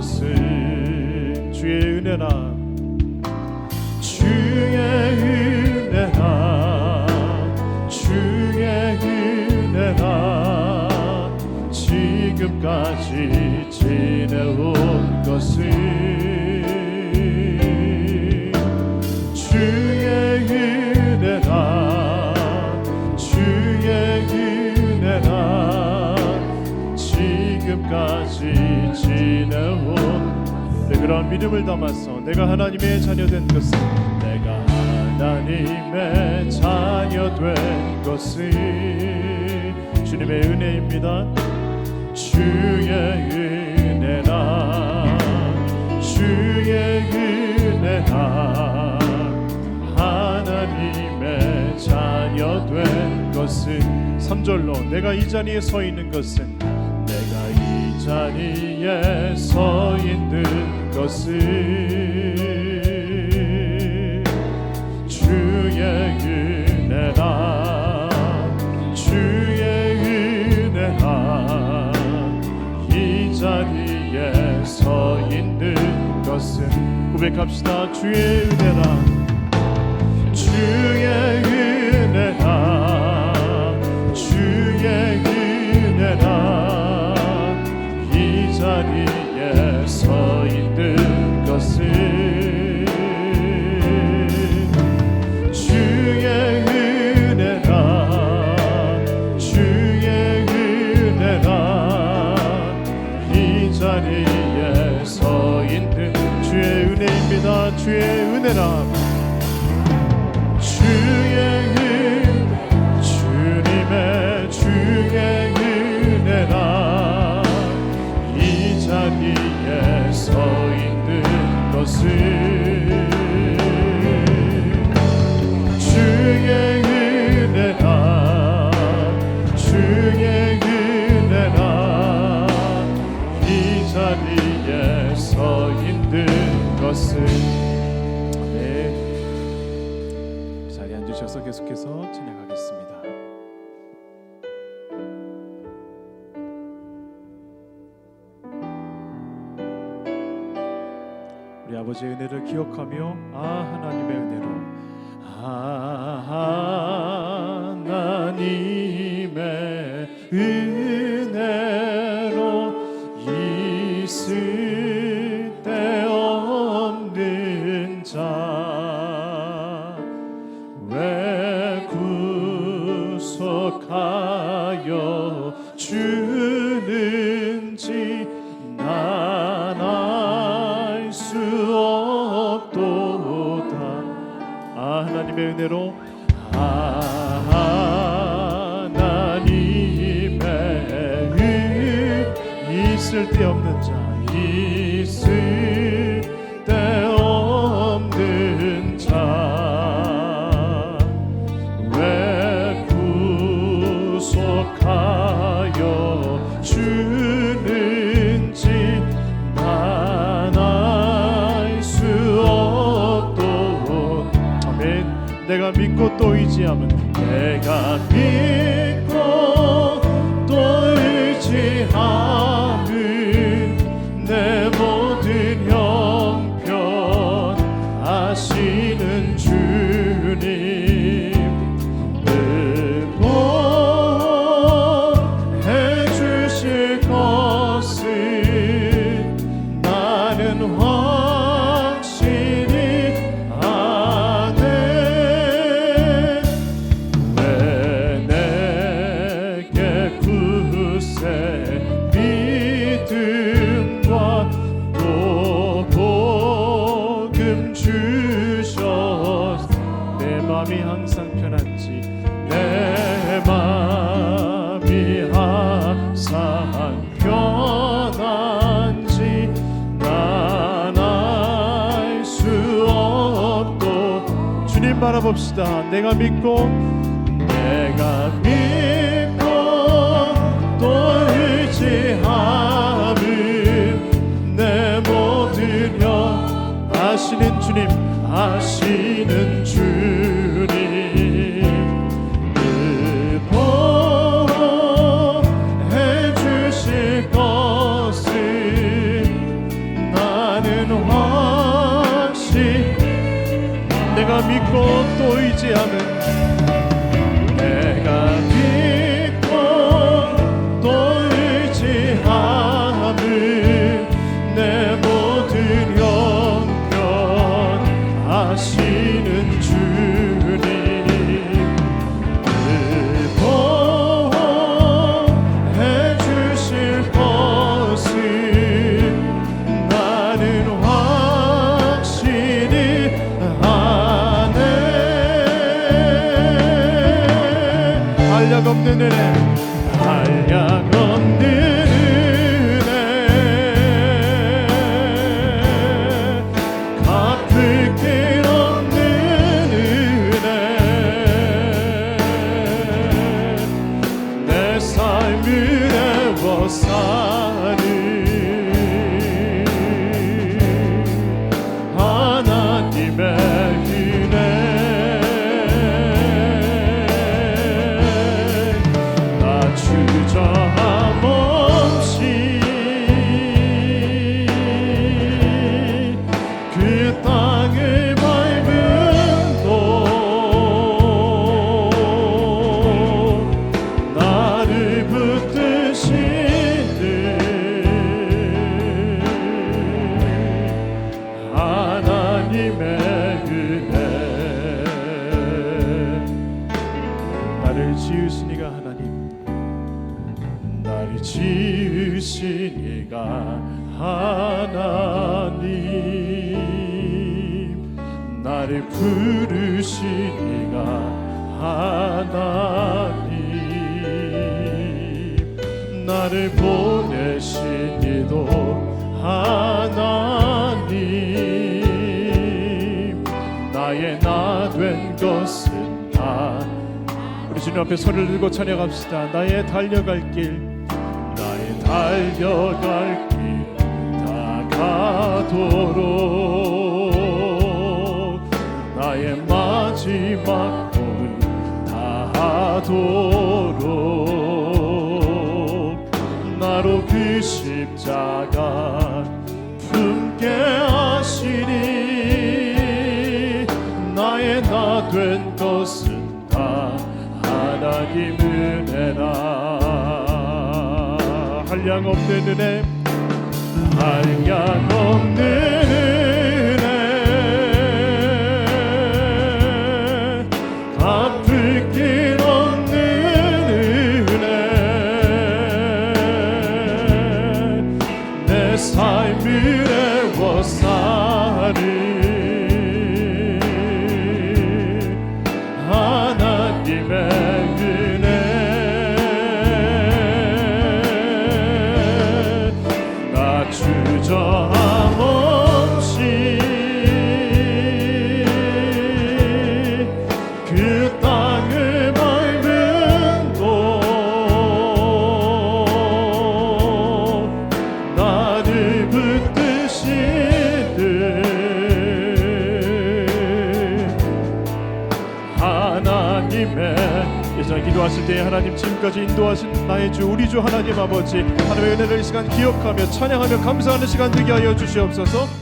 주의 은혜라 주의 은혜라 주의 은혜라 지금까지 지내온 것은 지금까지 지내온 네, 그런 믿음을 담아서 내가 하나님의 자녀된 것은 내가 하나님의 자녀된 것은 주님의 은혜입니다. 주의 은혜라. 주의 은혜라. 하나님의 자녀된 것은 3절로 내가 이 자리에 서 있는 것은 내가 이 자리에 서 있는 것은 주의 은혜라 주의 은혜라. 이 자리에 서 있는 것은 고백합시다. 주의 은혜라 주의 것은 아멘 자리에 앉으셔서 계속해서 진행하겠습니다. 우리 아버지의 은혜를 기억하며 아 하나님의 은혜로 아 하나님 하나님의 은혜로 아 하나님의 은 있을 데 없는 자 있을 또 의지하면 내가 믿 봅시다. 내가 믿고 내가 믿고 또 의지함은 내 모든 영 아시는 주님 아시는 주님 한량 나를 지으시니가 하나님. 나를 부르시니가 하나님. 나를 보내시니도 하나님. 나의 나 된 것은 다 우리 주님 앞에 손을 들고 찬양합시다. 나의 달려갈 길 달려갈 길 다 가도록. 나의 마지막 꿈을 다하도록. 나로 그 십자가 품게 하시니 나의 나 된 것은 다 하나님 은혜라 한량 없는 은혜 한량 없는 예전에 기도하실 때 하나님 지금까지 인도하신 나의 주 우리 주 하나님 아버지 하나님의 은혜를 이 시간 기억하며 찬양하며 감사하는 시간 되게 하여 주시옵소서